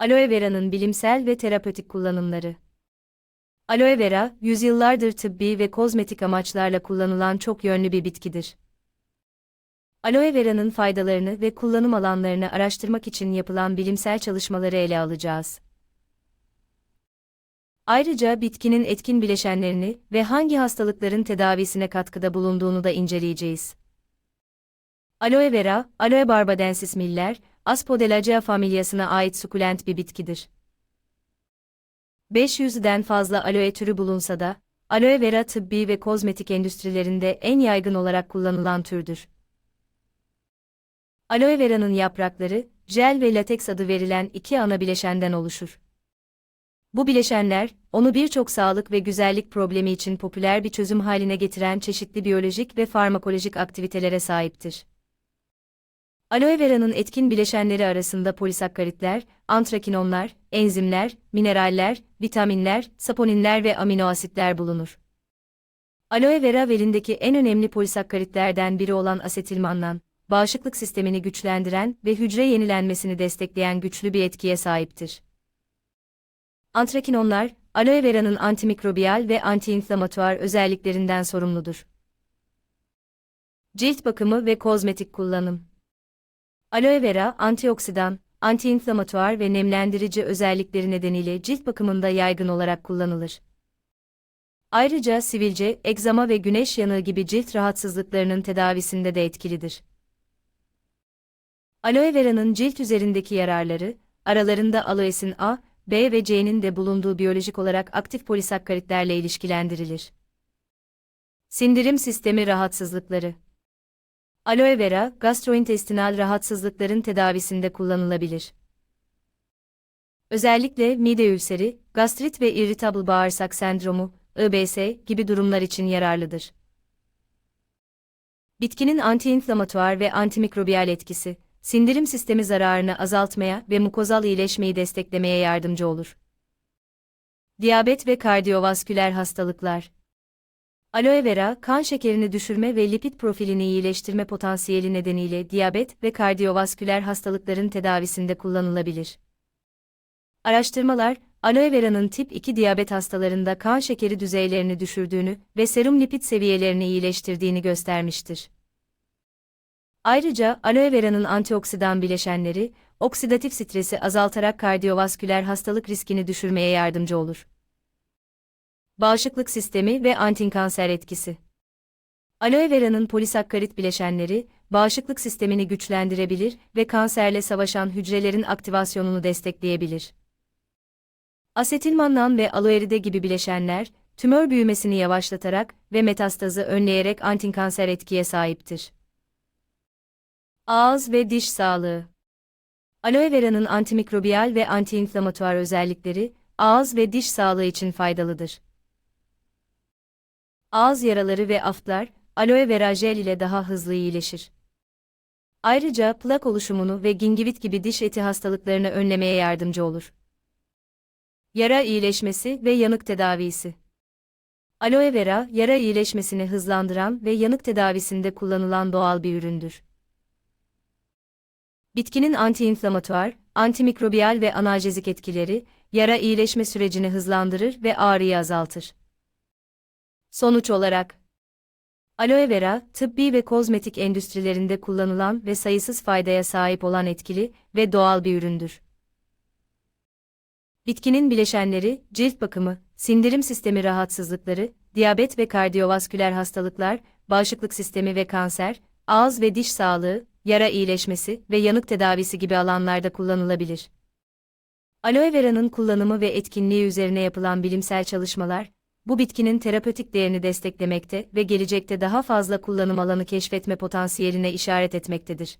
Aloe vera'nın bilimsel ve terapötik kullanımları. Aloe vera, yüzyıllardır tıbbi ve kozmetik amaçlarla kullanılan çok yönlü bir bitkidir. Aloe vera'nın faydalarını ve kullanım alanlarını araştırmak için yapılan bilimsel çalışmaları ele alacağız. Ayrıca bitkinin etkin bileşenlerini ve hangi hastalıkların tedavisine katkıda bulunduğunu da inceleyeceğiz. Aloe vera, Aloe barbadensis miller, Aspodelacea familyasına ait sukulent bir bitkidir. 500'den fazla aloe türü bulunsa da, aloe vera tıbbi ve kozmetik endüstrilerinde en yaygın olarak kullanılan türdür. Aloe vera'nın yaprakları, jel ve lateks adı verilen iki ana bileşenden oluşur. Bu bileşenler, onu birçok sağlık ve güzellik problemi için popüler bir çözüm haline getiren çeşitli biyolojik ve farmakolojik aktivitelere sahiptir. Aloe vera'nın etkin bileşenleri arasında polisakkaritler, antrakinonlar, enzimler, mineraller, vitaminler, saponinler ve amino asitler bulunur. Aloe vera velindeki en önemli polisakkaritlerden biri olan asetilmannan, bağışıklık sistemini güçlendiren ve hücre yenilenmesini destekleyen güçlü bir etkiye sahiptir. Antrakinonlar, aloe vera'nın antimikrobiyal ve antiinflamatuar özelliklerinden sorumludur. Cilt bakımı ve kozmetik kullanım Aloe vera, antioksidan, antiinflamatuar ve nemlendirici özellikleri nedeniyle cilt bakımında yaygın olarak kullanılır. Ayrıca sivilce, egzama ve güneş yanığı gibi cilt rahatsızlıklarının tedavisinde de etkilidir. Aloe vera'nın cilt üzerindeki yararları, aralarında aloesin A, B ve C'nin de bulunduğu biyolojik olarak aktif polisakkaritlerle ilişkilendirilir. Sindirim sistemi rahatsızlıkları Aloe vera, gastrointestinal rahatsızlıkların tedavisinde kullanılabilir. Özellikle mide ülseri, gastrit ve irritable bağırsak sendromu, IBS gibi durumlar için yararlıdır. Bitkinin antiinflamatuar ve antimikrobiyal etkisi, sindirim sistemi zararını azaltmaya ve mukozal iyileşmeyi desteklemeye yardımcı olur. Diyabet ve kardiyovasküler hastalıklar Aloe vera, kan şekerini düşürme ve lipid profilini iyileştirme potansiyeli nedeniyle diyabet ve kardiyovasküler hastalıkların tedavisinde kullanılabilir. Araştırmalar, aloe vera'nın tip 2 diyabet hastalarında kan şekeri düzeylerini düşürdüğünü ve serum lipid seviyelerini iyileştirdiğini göstermiştir. Ayrıca aloe vera'nın antioksidan bileşenleri, oksidatif stresi azaltarak kardiyovasküler hastalık riskini düşürmeye yardımcı olur bağışıklık sistemi ve antikanser etkisi. Aloe vera'nın polisakkarit bileşenleri, bağışıklık sistemini güçlendirebilir ve kanserle savaşan hücrelerin aktivasyonunu destekleyebilir. Asetilmannan ve aloeride gibi bileşenler, tümör büyümesini yavaşlatarak ve metastazı önleyerek antikanser etkiye sahiptir. Ağız ve diş sağlığı Aloe vera'nın antimikrobiyal ve antiinflamatuar özellikleri, ağız ve diş sağlığı için faydalıdır. Ağız yaraları ve aftlar, aloe vera jel ile daha hızlı iyileşir. Ayrıca plak oluşumunu ve gingivit gibi diş eti hastalıklarını önlemeye yardımcı olur. Yara iyileşmesi ve yanık tedavisi. Aloe vera, yara iyileşmesini hızlandıran ve yanık tedavisinde kullanılan doğal bir üründür. Bitkinin antiinflamatuar, antimikrobiyal ve analjezik etkileri, yara iyileşme sürecini hızlandırır ve ağrıyı azaltır. Sonuç olarak, aloe vera, tıbbi ve kozmetik endüstrilerinde kullanılan ve sayısız faydaya sahip olan etkili ve doğal bir üründür. Bitkinin bileşenleri, cilt bakımı, sindirim sistemi rahatsızlıkları, diyabet ve kardiyovasküler hastalıklar, bağışıklık sistemi ve kanser, ağız ve diş sağlığı, yara iyileşmesi ve yanık tedavisi gibi alanlarda kullanılabilir. Aloe vera'nın kullanımı ve etkinliği üzerine yapılan bilimsel çalışmalar, bu bitkinin terapötik değerini desteklemekte ve gelecekte daha fazla kullanım alanı keşfetme potansiyeline işaret etmektedir.